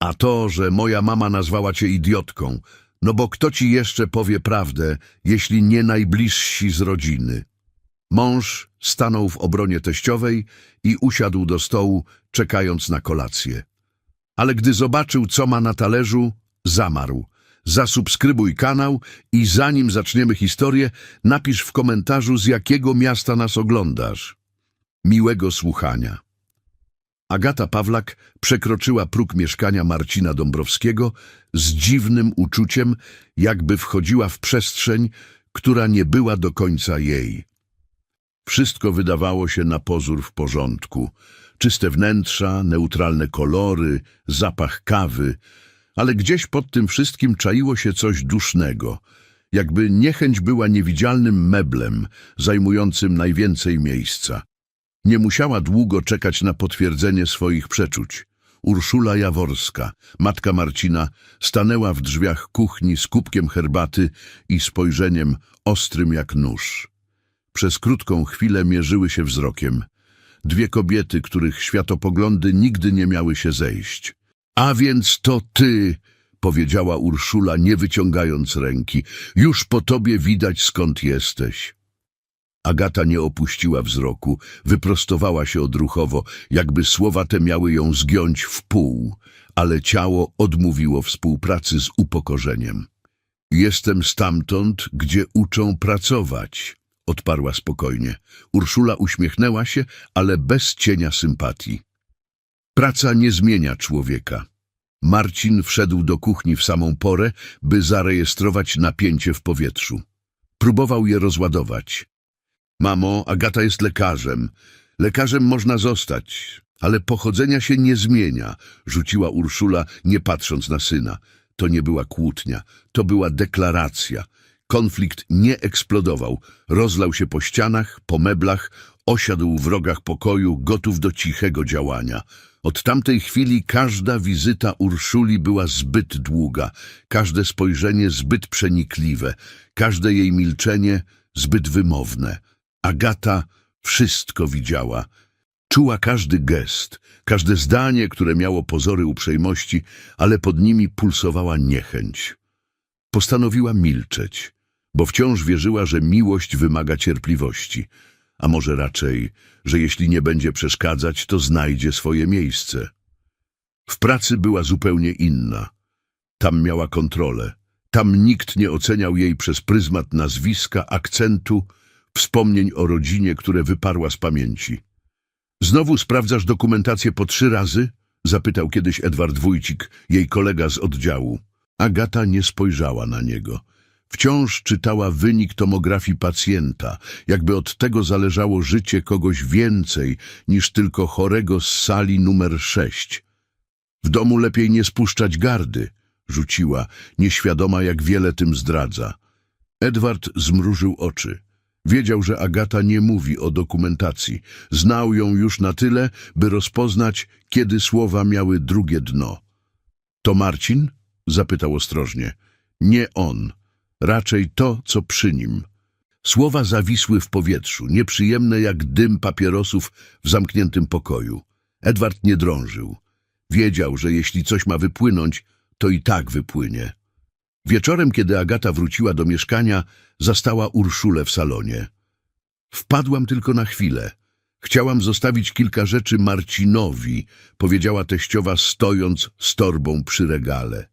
A to, że moja mama nazwała cię idiotką, no bo kto ci jeszcze powie prawdę, jeśli nie najbliżsi z rodziny? Mąż stanął w obronie teściowej i usiadł do stołu, czekając na kolację. Ale gdy zobaczył, co ma na talerzu, zamarł. Zasubskrybuj kanał i zanim zaczniemy historię, napisz w komentarzu, z jakiego miasta nas oglądasz. Miłego słuchania. Agata Pawlak przekroczyła próg mieszkania Marcina Dąbrowskiego z dziwnym uczuciem, jakby wchodziła w przestrzeń, która nie była do końca jej. Wszystko wydawało się na pozór w porządku. Czyste wnętrza, neutralne kolory, zapach kawy, ale gdzieś pod tym wszystkim czaiło się coś dusznego, jakby niechęć była niewidzialnym meblem zajmującym najwięcej miejsca. Nie musiała długo czekać na potwierdzenie swoich przeczuć. Urszula Jaworska, matka Marcina, stanęła w drzwiach kuchni z kubkiem herbaty i spojrzeniem ostrym jak nóż. Przez krótką chwilę mierzyły się wzrokiem. Dwie kobiety, których światopoglądy nigdy nie miały się zejść. A więc to ty, powiedziała Urszula, nie wyciągając ręki. Już po tobie widać, skąd jesteś. Agata nie opuściła wzroku, wyprostowała się odruchowo, jakby słowa te miały ją zgiąć w pół, ale ciało odmówiło współpracy z upokorzeniem. Jestem stamtąd, gdzie uczą pracować, odparła spokojnie. Urszula uśmiechnęła się, ale bez cienia sympatii. Praca nie zmienia człowieka. Marcin wszedł do kuchni w samą porę, by zarejestrować napięcie w powietrzu. Próbował je rozładować. Mamo, Agata jest lekarzem. Lekarzem można zostać, ale pochodzenia się nie zmienia, rzuciła Urszula, nie patrząc na syna. To nie była kłótnia, to była deklaracja. Konflikt nie eksplodował, rozlał się po ścianach, po meblach, osiadł w rogach pokoju, gotów do cichego działania. Od tamtej chwili każda wizyta Urszuli była zbyt długa, każde spojrzenie zbyt przenikliwe, każde jej milczenie zbyt wymowne. Agata wszystko widziała. Czuła każdy gest, każde zdanie, które miało pozory uprzejmości, ale pod nimi pulsowała niechęć. Postanowiła milczeć, bo wciąż wierzyła, że miłość wymaga cierpliwości, a może raczej, że jeśli nie będzie przeszkadzać, to znajdzie swoje miejsce. W pracy była zupełnie inna. Tam miała kontrolę. Tam nikt nie oceniał jej przez pryzmat nazwiska, akcentu, wspomnień o rodzinie, które wyparła z pamięci. Znowu sprawdzasz dokumentację po trzy razy? Zapytał kiedyś Edward Wójcik, jej kolega z oddziału. Agata nie spojrzała na niego. Wciąż czytała wynik tomografii pacjenta, jakby od tego zależało życie kogoś więcej niż tylko chorego z sali numer sześć. W domu lepiej nie spuszczać gardy, rzuciła, nieświadoma jak wiele tym zdradza. Edward zmrużył oczy. Wiedział, że Agata nie mówi o dokumentacji. Znał ją już na tyle, by rozpoznać, kiedy słowa miały drugie dno. To Marcin? zapytał ostrożnie. Nie on. Raczej to, co przy nim. Słowa zawisły w powietrzu, nieprzyjemne jak dym papierosów w zamkniętym pokoju. Edward nie drążył. Wiedział, że jeśli coś ma wypłynąć, to i tak wypłynie. Wieczorem, kiedy Agata wróciła do mieszkania, zastała Urszulę w salonie. Wpadłam tylko na chwilę. Chciałam zostawić kilka rzeczy Marcinowi, powiedziała teściowa, stojąc z torbą przy regale.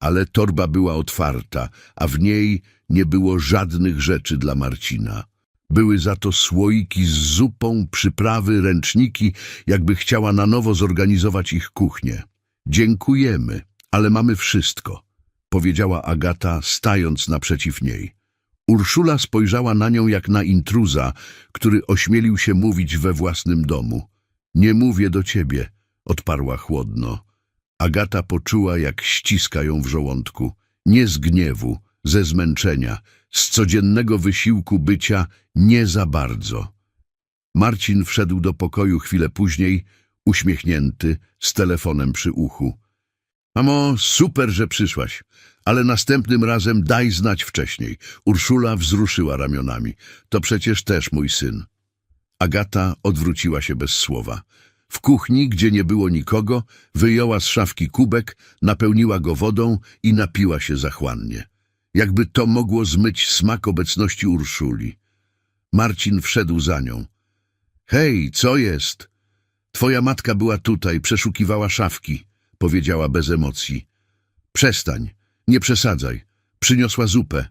Ale torba była otwarta, a w niej nie było żadnych rzeczy dla Marcina. Były za to słoiki z zupą, przyprawy, ręczniki, jakby chciała na nowo zorganizować ich kuchnię. Dziękujemy, ale mamy wszystko, powiedziała Agata, stając naprzeciw niej. Urszula spojrzała na nią jak na intruza, który ośmielił się mówić we własnym domu. Nie mówię do ciebie, odparła chłodno. Agata poczuła, jak ściska ją w żołądku. Nie z gniewu, ze zmęczenia, z codziennego wysiłku bycia nie za bardzo. Marcin wszedł do pokoju chwilę później, uśmiechnięty, z telefonem przy uchu. Mamo, super, że przyszłaś, ale następnym razem daj znać wcześniej. Urszula wzruszyła ramionami. To przecież też mój syn. Agata odwróciła się bez słowa. W kuchni, gdzie nie było nikogo, wyjęła z szafki kubek, napełniła go wodą i napiła się zachłannie. Jakby to mogło zmyć smak obecności Urszuli. Marcin wszedł za nią. Hej, co jest? Twoja matka była tutaj, przeszukiwała szafki, powiedziała bez emocji. Przestań, nie przesadzaj. Przyniosła zupę.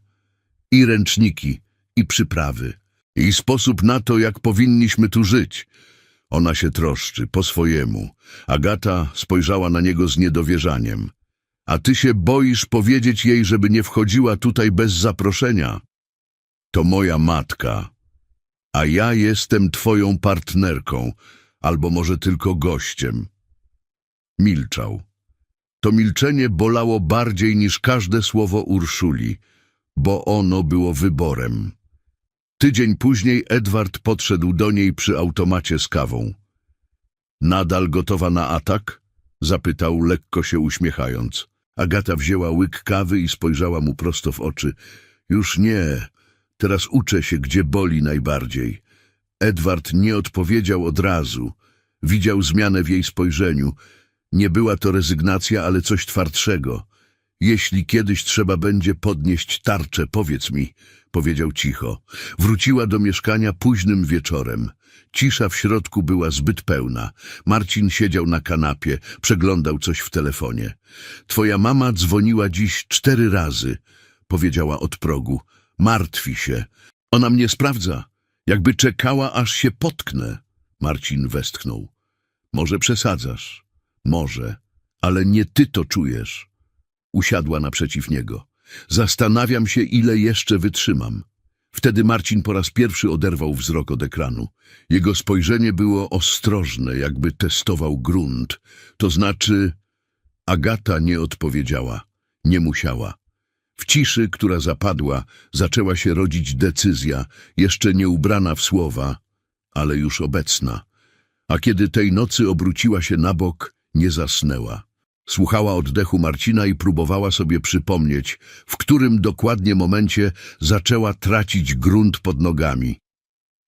I ręczniki, i przyprawy. I sposób na to, jak powinniśmy tu żyć. Ona się troszczy, po swojemu. Agata spojrzała na niego z niedowierzaniem. A ty się boisz powiedzieć jej, żeby nie wchodziła tutaj bez zaproszenia. To moja matka, a ja jestem twoją partnerką, albo może tylko gościem. Milczał. To milczenie bolało bardziej niż każde słowo Urszuli, bo ono było wyborem. Tydzień później Edward podszedł do niej przy automacie z kawą. Nadal gotowa na atak? Zapytał, lekko się uśmiechając. Agata wzięła łyk kawy i spojrzała mu prosto w oczy. Już nie. Teraz uczę się, gdzie boli najbardziej. Edward nie odpowiedział od razu. Widział zmianę w jej spojrzeniu. Nie była to rezygnacja, ale coś twardszego. Jeśli kiedyś trzeba będzie podnieść tarczę, powiedz mi, powiedział cicho. Wróciła do mieszkania późnym wieczorem. Cisza w środku była zbyt pełna. Marcin siedział na kanapie, przeglądał coś w telefonie. Twoja mama dzwoniła dziś cztery razy, powiedziała od progu. Martwi się. Ona mnie sprawdza. Jakby czekała, aż się potknę. Marcin westchnął. Może przesadzasz. Może. Ale nie ty to czujesz. Usiadła naprzeciw niego. Zastanawiam się, ile jeszcze wytrzymam. Wtedy Marcin po raz pierwszy oderwał wzrok od ekranu. Jego spojrzenie było ostrożne, jakby testował grunt. To znaczy... Agata nie odpowiedziała. Nie musiała. W ciszy, która zapadła, zaczęła się rodzić decyzja, jeszcze nie ubrana w słowa, ale już obecna. A kiedy tej nocy obróciła się na bok, nie zasnęła. Słuchała oddechu Marcina i próbowała sobie przypomnieć, w którym dokładnie momencie zaczęła tracić grunt pod nogami.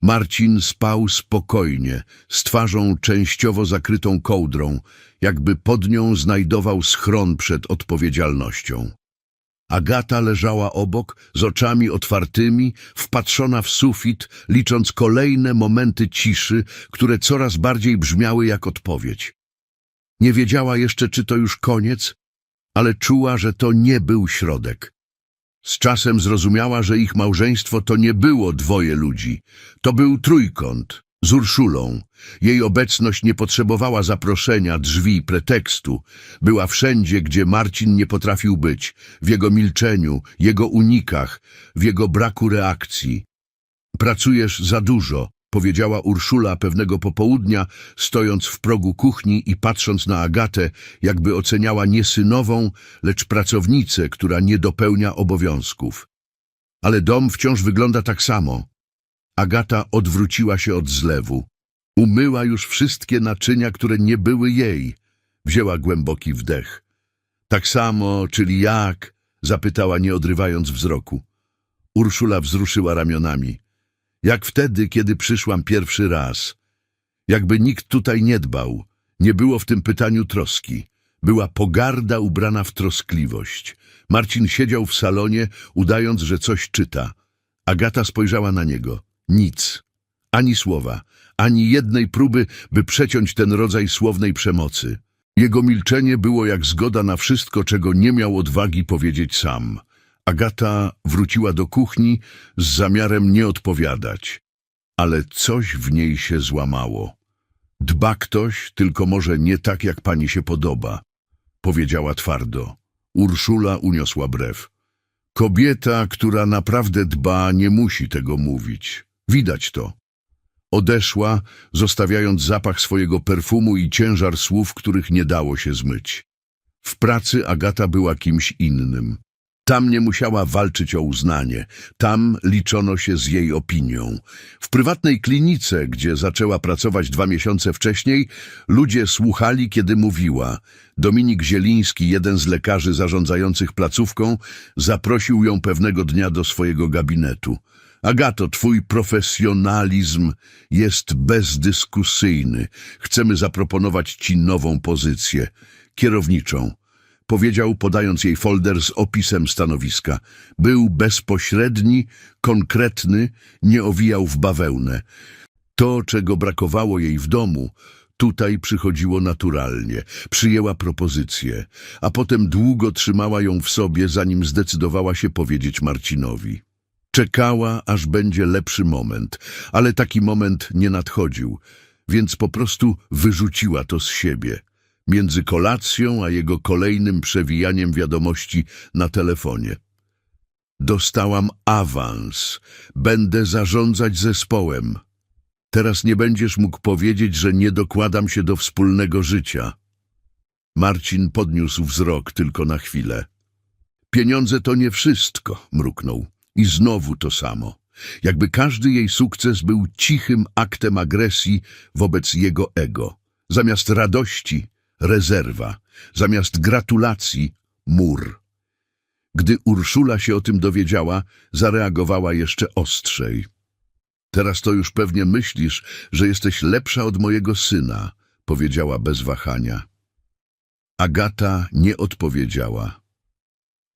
Marcin spał spokojnie, z twarzą częściowo zakrytą kołdrą, jakby pod nią znajdował schron przed odpowiedzialnością. Agata leżała obok, z oczami otwartymi, wpatrzona w sufit, licząc kolejne momenty ciszy, które coraz bardziej brzmiały jak odpowiedź. Nie wiedziała jeszcze, czy to już koniec, ale czuła, że to nie był środek. Z czasem zrozumiała, że ich małżeństwo to nie było dwoje ludzi. To był trójkąt z Urszulą. Jej obecność nie potrzebowała zaproszenia, drzwi, pretekstu. Była wszędzie, gdzie Marcin nie potrafił być. W jego milczeniu, jego unikach, w jego braku reakcji. Pracujesz za dużo, powiedziała Urszula pewnego popołudnia, stojąc w progu kuchni i patrząc na Agatę, jakby oceniała nie synową, lecz pracownicę, która nie dopełnia obowiązków. Ale dom wciąż wygląda tak samo. Agata odwróciła się od zlewu. Umyła już wszystkie naczynia, które nie były jej. Wzięła głęboki wdech. Tak samo, czyli jak? zapytała, nie odrywając wzroku. Urszula wzruszyła ramionami. Jak wtedy, kiedy przyszłam pierwszy raz. Jakby nikt tutaj nie dbał. Nie było w tym pytaniu troski. Była pogarda ubrana w troskliwość. Marcin siedział w salonie, udając, że coś czyta. Agata spojrzała na niego. Nic. Ani słowa. Ani jednej próby, by przeciąć ten rodzaj słownej przemocy. Jego milczenie było jak zgoda na wszystko, czego nie miał odwagi powiedzieć sam. Agata wróciła do kuchni z zamiarem nie odpowiadać, ale coś w niej się złamało. Dba ktoś, tylko może nie tak, jak pani się podoba, powiedziała twardo. Urszula uniosła brew. Kobieta, która naprawdę dba, nie musi tego mówić. Widać to. Odeszła, zostawiając zapach swojego perfumu i ciężar słów, których nie dało się zmyć. W pracy Agata była kimś innym. Tam nie musiała walczyć o uznanie, tam liczono się z jej opinią. W prywatnej klinice, gdzie zaczęła pracować dwa miesiące wcześniej, ludzie słuchali, kiedy mówiła. Dominik Zieliński, jeden z lekarzy zarządzających placówką, zaprosił ją pewnego dnia do swojego gabinetu. Agato, twój profesjonalizm jest bezdyskusyjny. Chcemy zaproponować ci nową pozycję, kierowniczą. Powiedział, podając jej folder z opisem stanowiska. Był bezpośredni, konkretny, nie owijał w bawełnę. To, czego brakowało jej w domu, tutaj przychodziło naturalnie. Przyjęła propozycję, a potem długo trzymała ją w sobie, zanim zdecydowała się powiedzieć Marcinowi. Czekała, aż będzie lepszy moment, ale taki moment nie nadchodził, więc po prostu wyrzuciła to z siebie. Między kolacją a jego kolejnym przewijaniem wiadomości na telefonie. Dostałam awans. Będę zarządzać zespołem. Teraz nie będziesz mógł powiedzieć, że nie dokładam się do wspólnego życia. Marcin podniósł wzrok tylko na chwilę. Pieniądze to nie wszystko, mruknął. I znowu to samo. Jakby każdy jej sukces był cichym aktem agresji wobec jego ego. Zamiast radości, rezerwa. Zamiast gratulacji, mur. Gdy Urszula się o tym dowiedziała, zareagowała jeszcze ostrzej. Teraz to już pewnie myślisz, że jesteś lepsza od mojego syna, powiedziała bez wahania. Agata nie odpowiedziała.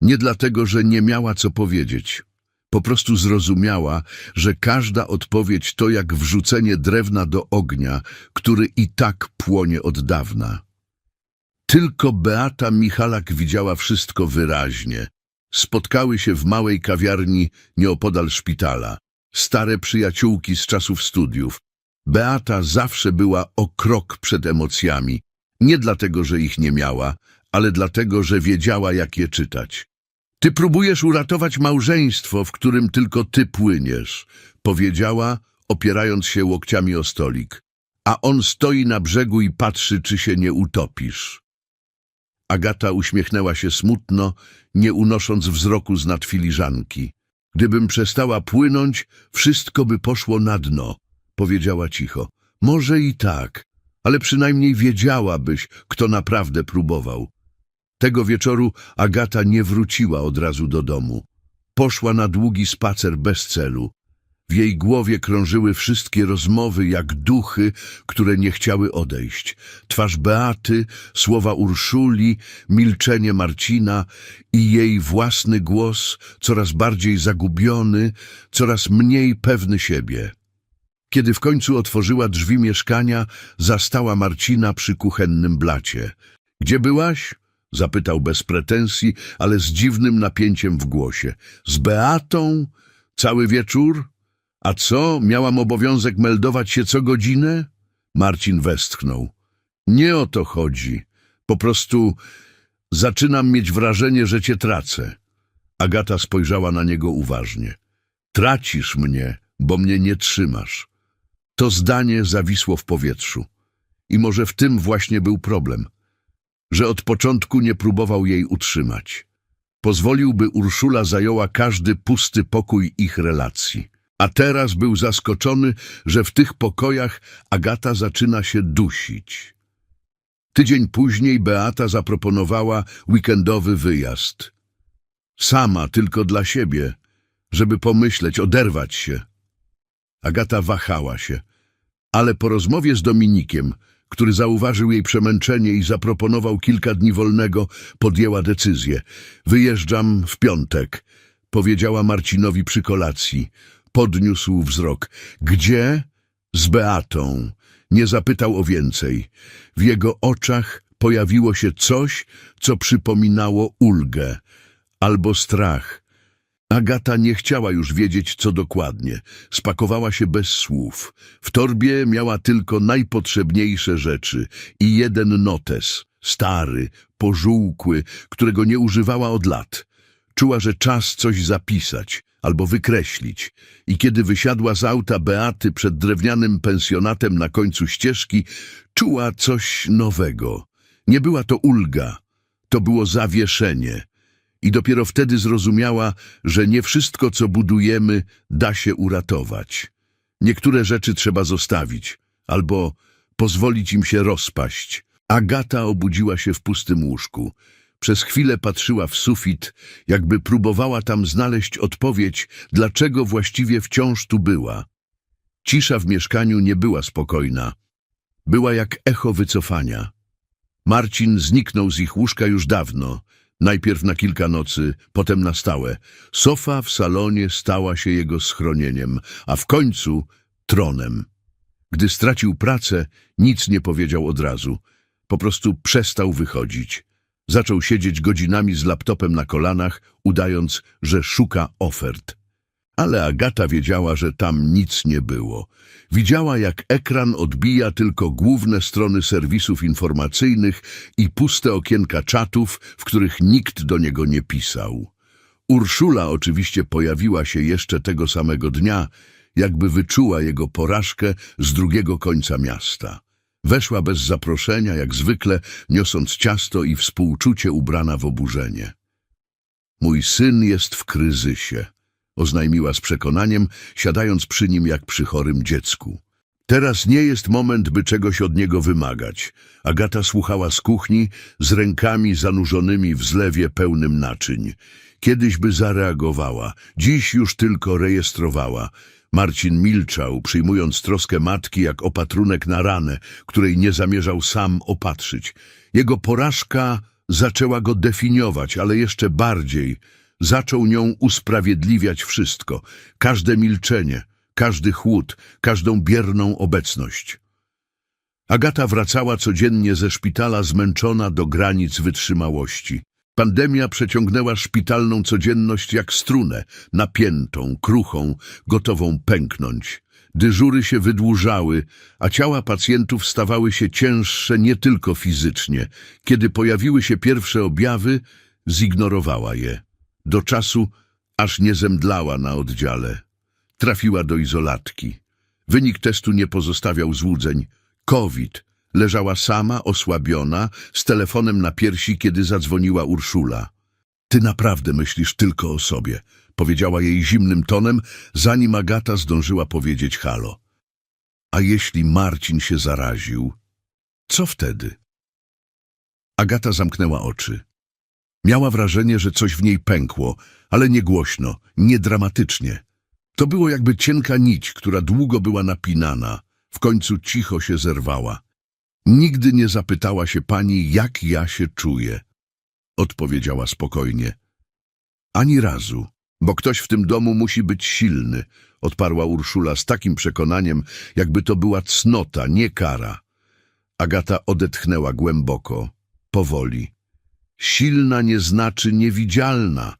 Nie dlatego, że nie miała co powiedzieć. Po prostu zrozumiała, że każda odpowiedź to jak wrzucenie drewna do ognia, który i tak płonie od dawna. Tylko Beata Michalak widziała wszystko wyraźnie. Spotkały się w małej kawiarni nieopodal szpitala. Stare przyjaciółki z czasów studiów. Beata zawsze była o krok przed emocjami. Nie dlatego, że ich nie miała, ale dlatego, że wiedziała, jak je czytać. Ty próbujesz uratować małżeństwo, w którym tylko ty płyniesz, powiedziała, opierając się łokciami o stolik. A on stoi na brzegu i patrzy, czy się nie utopisz. Agata uśmiechnęła się smutno, nie unosząc wzroku z nad filiżanki. Gdybym przestała płynąć, wszystko by poszło na dno, powiedziała cicho. Może i tak, ale przynajmniej wiedziałabyś, kto naprawdę próbował. Tego wieczoru Agata nie wróciła od razu do domu. Poszła na długi spacer bez celu. W jej głowie krążyły wszystkie rozmowy jak duchy, które nie chciały odejść. Twarz Beaty, słowa Urszuli, milczenie Marcina i jej własny głos, coraz bardziej zagubiony, coraz mniej pewny siebie. Kiedy w końcu otworzyła drzwi mieszkania, zastała Marcina przy kuchennym blacie. — Gdzie byłaś? — zapytał bez pretensji, ale z dziwnym napięciem w głosie. — Z Beatą? Cały wieczór? A co, miałam obowiązek meldować się co godzinę? Marcin westchnął. Nie o to chodzi. Po prostu zaczynam mieć wrażenie, że cię tracę. Agata spojrzała na niego uważnie. Tracisz mnie, bo mnie nie trzymasz. To zdanie zawisło w powietrzu. I może w tym właśnie był problem, że od początku nie próbował jej utrzymać. Pozwolił, by Urszula zajęła każdy pusty pokój ich relacji. A teraz był zaskoczony, że w tych pokojach Agata zaczyna się dusić. Tydzień później Beata zaproponowała weekendowy wyjazd. Sama, tylko dla siebie, żeby pomyśleć, oderwać się. Agata wahała się, ale po rozmowie z Dominikiem, który zauważył jej przemęczenie i zaproponował kilka dni wolnego, podjęła decyzję. Wyjeżdżam w piątek, powiedziała Marcinowi przy kolacji. Podniósł wzrok. Gdzie? Z Beatą. Nie zapytał o więcej. W jego oczach pojawiło się coś, co przypominało ulgę albo strach. Agata nie chciała już wiedzieć, co dokładnie. Spakowała się bez słów. W torbie miała tylko najpotrzebniejsze rzeczy i jeden notes, stary, pożółkły, którego nie używała od lat. Czuła, że czas coś zapisać albo wykreślić i kiedy wysiadła z auta Beaty przed drewnianym pensjonatem na końcu ścieżki, czuła coś nowego. Nie była to ulga, to było zawieszenie. I dopiero wtedy zrozumiała, że nie wszystko, co budujemy, da się uratować. Niektóre rzeczy trzeba zostawić, albo pozwolić im się rozpaść. Agata obudziła się w pustym łóżku. Przez chwilę patrzyła w sufit, jakby próbowała tam znaleźć odpowiedź, dlaczego właściwie wciąż tu była. Cisza w mieszkaniu nie była spokojna. Była jak echo wycofania. Marcin zniknął z ich łóżka już dawno, najpierw na kilka nocy, potem na stałe. Sofa w salonie stała się jego schronieniem, a w końcu tronem. Gdy stracił pracę, nic nie powiedział od razu. Po prostu przestał wychodzić. Zaczął siedzieć godzinami z laptopem na kolanach, udając, że szuka ofert. Ale Agata wiedziała, że tam nic nie było. Widziała, jak ekran odbija tylko główne strony serwisów informacyjnych i puste okienka czatów, w których nikt do niego nie pisał. Urszula oczywiście pojawiła się jeszcze tego samego dnia, jakby wyczuła jego porażkę z drugiego końca miasta. Weszła bez zaproszenia, jak zwykle, niosąc ciasto i współczucie ubrana w oburzenie. Mój syn jest w kryzysie, oznajmiła z przekonaniem, siadając przy nim jak przy chorym dziecku. Teraz nie jest moment, by czegoś od niego wymagać. Agata słuchała z kuchni, z rękami zanurzonymi w zlewie pełnym naczyń. Kiedyś by zareagowała, dziś już tylko rejestrowała. Marcin milczał, przyjmując troskę matki jak opatrunek na ranę, której nie zamierzał sam opatrzyć. Jego porażka zaczęła go definiować, ale jeszcze bardziej zaczął nią usprawiedliwiać wszystko, każde milczenie, każdy chłód, każdą bierną obecność. Agata wracała codziennie ze szpitala zmęczona do granic wytrzymałości. Pandemia przeciągnęła szpitalną codzienność jak strunę, napiętą, kruchą, gotową pęknąć. Dyżury się wydłużały, a ciała pacjentów stawały się cięższe nie tylko fizycznie. Kiedy pojawiły się pierwsze objawy, zignorowała je. Do czasu, aż nie zemdlała na oddziale. Trafiła do izolatki. Wynik testu nie pozostawiał złudzeń. COVID. Leżała sama, osłabiona, z telefonem na piersi, kiedy zadzwoniła Urszula. Ty naprawdę myślisz tylko o sobie, powiedziała jej zimnym tonem, zanim Agata zdążyła powiedzieć halo. A jeśli Marcin się zaraził, co wtedy? Agata zamknęła oczy. Miała wrażenie, że coś w niej pękło, ale nie głośno, nie dramatycznie. To było jakby cienka nić, która długo była napinana, w końcu cicho się zerwała. Nigdy nie zapytała się pani, jak ja się czuję. Odpowiedziała spokojnie. Ani razu, bo ktoś w tym domu musi być silny, odparła Urszula z takim przekonaniem, jakby to była cnota, nie kara. Agata odetchnęła głęboko, powoli. Silna nie znaczy niewidzialna.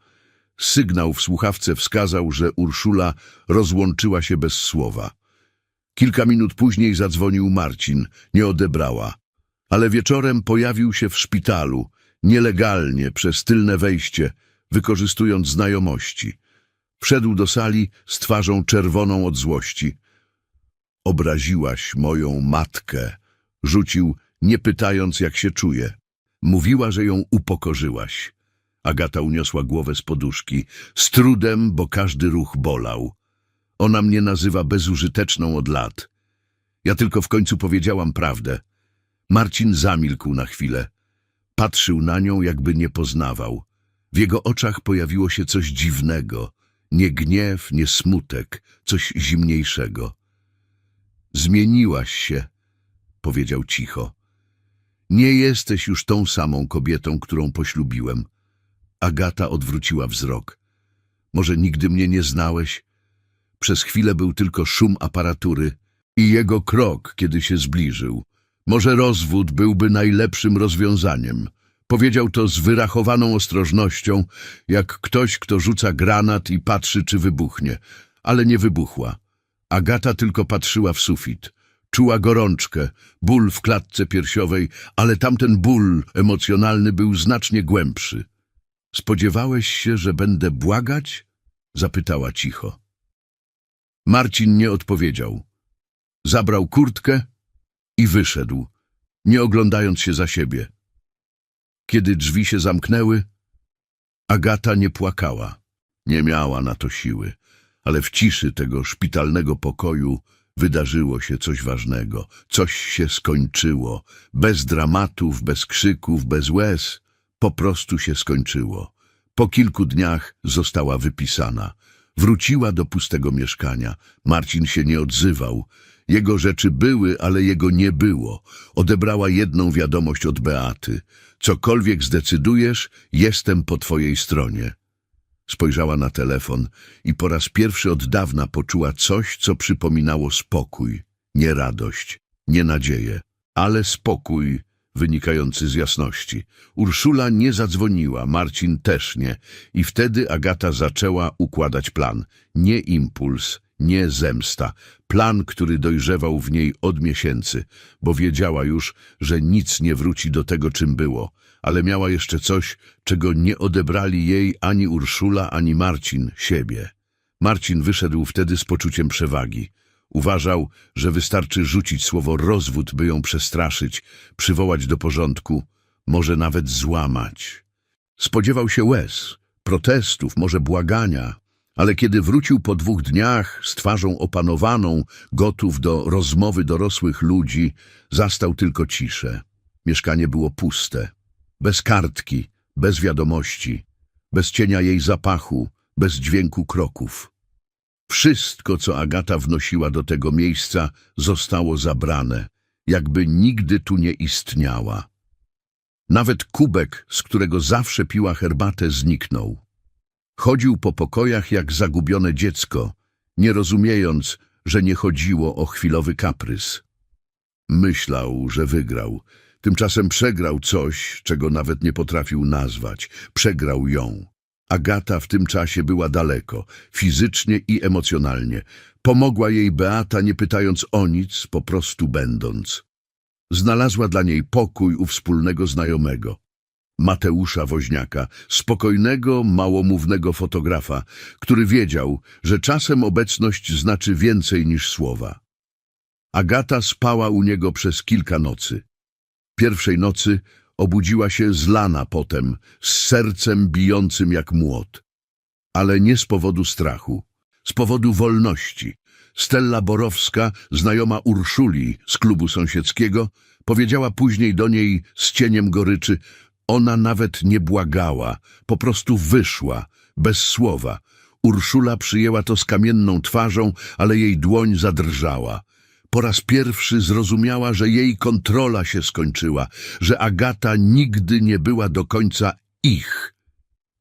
Sygnał w słuchawce wskazał, że Urszula rozłączyła się bez słowa. Kilka minut później zadzwonił Marcin, nie odebrała. Ale wieczorem pojawił się w szpitalu, nielegalnie, przez tylne wejście, wykorzystując znajomości. Wszedł do sali z twarzą czerwoną od złości. Obraziłaś moją matkę, rzucił, nie pytając jak się czuje. Mówiła, że ją upokorzyłaś. Agata uniosła głowę z poduszki, z trudem, bo każdy ruch bolał. Ona mnie nazywa bezużyteczną od lat. Ja tylko w końcu powiedziałam prawdę. Marcin zamilkł na chwilę. Patrzył na nią, jakby nie poznawał. W jego oczach pojawiło się coś dziwnego. Nie gniew, nie smutek, coś zimniejszego. Zmieniłaś się, powiedział cicho. Nie jesteś już tą samą kobietą, którą poślubiłem. Agata odwróciła wzrok. Może nigdy mnie nie znałeś? Przez chwilę był tylko szum aparatury i jego krok, kiedy się zbliżył. Może rozwód byłby najlepszym rozwiązaniem. Powiedział to z wyrachowaną ostrożnością, jak ktoś, kto rzuca granat i patrzy, czy wybuchnie. Ale nie wybuchła. Agata tylko patrzyła w sufit. Czuła gorączkę, ból w klatce piersiowej, ale tamten ból emocjonalny był znacznie głębszy. Spodziewałeś się, że będę błagać? Zapytała cicho. Marcin nie odpowiedział. Zabrał kurtkę i wyszedł, nie oglądając się za siebie. Kiedy drzwi się zamknęły, Agata nie płakała. Nie miała na to siły, ale w ciszy tego szpitalnego pokoju wydarzyło się coś ważnego. Coś się skończyło. Bez dramatów, bez krzyków, bez łez. po prostu się skończyło. Po kilku dniach została wypisana. Wróciła do pustego mieszkania. Marcin się nie odzywał. Jego rzeczy były, ale jego nie było. Odebrała jedną wiadomość od Beaty. Cokolwiek zdecydujesz, jestem po twojej stronie. Spojrzała na telefon i po raz pierwszy od dawna poczuła coś, co przypominało spokój, nie radość, nie nadzieję, ale spokój wynikający z jasności. Urszula nie zadzwoniła, Marcin też nie i wtedy Agata zaczęła układać plan. Nie impuls, nie zemsta. Plan, który dojrzewał w niej od miesięcy, bo wiedziała już, że nic nie wróci do tego, czym było, ale miała jeszcze coś, czego nie odebrali jej ani Urszula, ani Marcin, siebie. Marcin wyszedł wtedy z poczuciem przewagi. Uważał, że wystarczy rzucić słowo rozwód, by ją przestraszyć, przywołać do porządku, może nawet złamać. Spodziewał się łez, protestów, może błagania, ale kiedy wrócił po dwóch dniach z twarzą opanowaną, gotów do rozmowy dorosłych ludzi, zastał tylko ciszę. Mieszkanie było puste, bez kartki, bez wiadomości, bez cienia jej zapachu, bez dźwięku kroków. Wszystko, co Agata wnosiła do tego miejsca, zostało zabrane, jakby nigdy tu nie istniała. Nawet kubek, z którego zawsze piła herbatę, zniknął. Chodził po pokojach jak zagubione dziecko, nie rozumiejąc, że nie chodziło o chwilowy kaprys. Myślał, że wygrał. Tymczasem przegrał coś, czego nawet nie potrafił nazwać. Przegrał ją. Agata w tym czasie była daleko, fizycznie i emocjonalnie. Pomogła jej Beata, nie pytając o nic, po prostu będąc. Znalazła dla niej pokój u wspólnego znajomego. Mateusza Woźniaka, spokojnego, małomównego fotografa, który wiedział, że czasem obecność znaczy więcej niż słowa. Agata spała u niego przez kilka nocy. Pierwszej nocy obudziła się zlana potem, z sercem bijącym jak młot. Ale nie z powodu strachu, z powodu wolności. Stella Borowska, znajoma Urszuli z klubu sąsiedzkiego, powiedziała później do niej z cieniem goryczy, ona nawet nie błagała, po prostu wyszła, bez słowa. Urszula przyjęła to z kamienną twarzą, ale jej dłoń zadrżała. Po raz pierwszy zrozumiała, że jej kontrola się skończyła, że Agata nigdy nie była do końca ich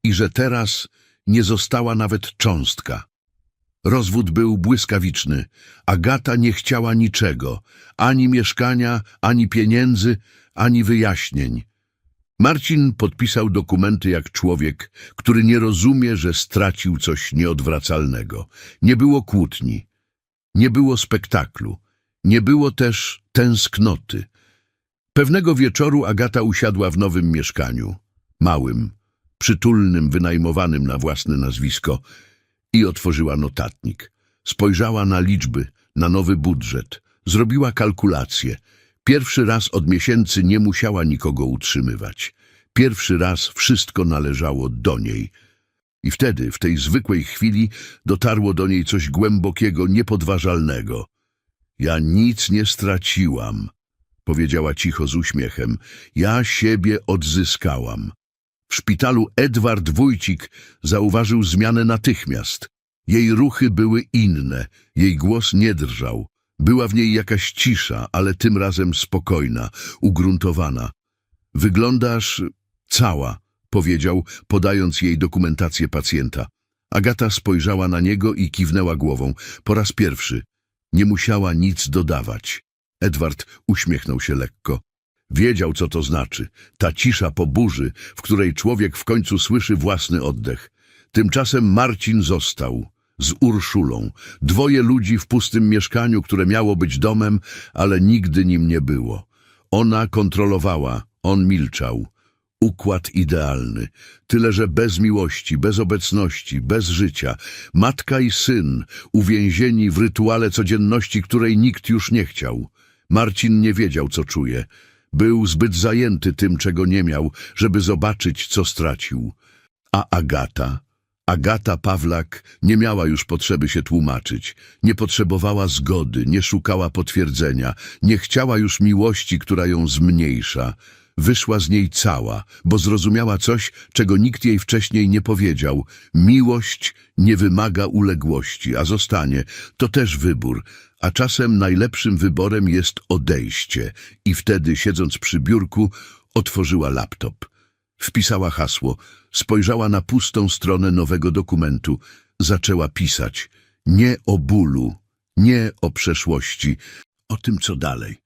i że teraz nie została nawet cząstka. Rozwód był błyskawiczny. Agata nie chciała niczego, ani mieszkania, ani pieniędzy, ani wyjaśnień. Marcin podpisał dokumenty jak człowiek, który nie rozumie, że stracił coś nieodwracalnego. Nie było kłótni, nie było spektaklu, nie było też tęsknoty. Pewnego wieczoru Agata usiadła w nowym mieszkaniu, małym, przytulnym, wynajmowanym na własne nazwisko i otworzyła notatnik. Spojrzała na liczby, na nowy budżet, zrobiła kalkulacje. Pierwszy raz od miesięcy nie musiała nikogo utrzymywać. Pierwszy raz wszystko należało do niej. I wtedy, w tej zwykłej chwili, dotarło do niej coś głębokiego, niepodważalnego. Ja nic nie straciłam, powiedziała cicho z uśmiechem. Ja siebie odzyskałam. W szpitalu Edward Wójcik zauważył zmianę natychmiast. Jej ruchy były inne, jej głos nie drżał. Była w niej jakaś cisza, ale tym razem spokojna, ugruntowana. Wyglądasz cała, powiedział, podając jej dokumentację pacjenta. Agata spojrzała na niego i kiwnęła głową. Po raz pierwszy. Nie musiała nic dodawać. Edward uśmiechnął się lekko. Wiedział, co to znaczy. Ta cisza po burzy, w której człowiek w końcu słyszy własny oddech. Tymczasem Marcin został z Urszulą. Dwoje ludzi w pustym mieszkaniu, które miało być domem, ale nigdy nim nie było. Ona kontrolowała, on milczał. Układ idealny, tyle że bez miłości, bez obecności, bez życia. Matka i syn, uwięzieni w rytuale codzienności, której nikt już nie chciał. Marcin nie wiedział, co czuje. Był zbyt zajęty tym, czego nie miał, żeby zobaczyć, co stracił. A Agata? Agata Pawlak nie miała już potrzeby się tłumaczyć. Nie potrzebowała zgody, nie szukała potwierdzenia, nie chciała już miłości, która ją zmniejsza. Wyszła z niej cała, bo zrozumiała coś, czego nikt jej wcześniej nie powiedział. Miłość nie wymaga uległości, a zostanie. To też wybór. A czasem najlepszym wyborem jest odejście. I wtedy, siedząc przy biurku, otworzyła laptop. Wpisała hasło, spojrzała na pustą stronę nowego dokumentu. Zaczęła pisać. Nie o bólu, nie o przeszłości, o tym, co dalej.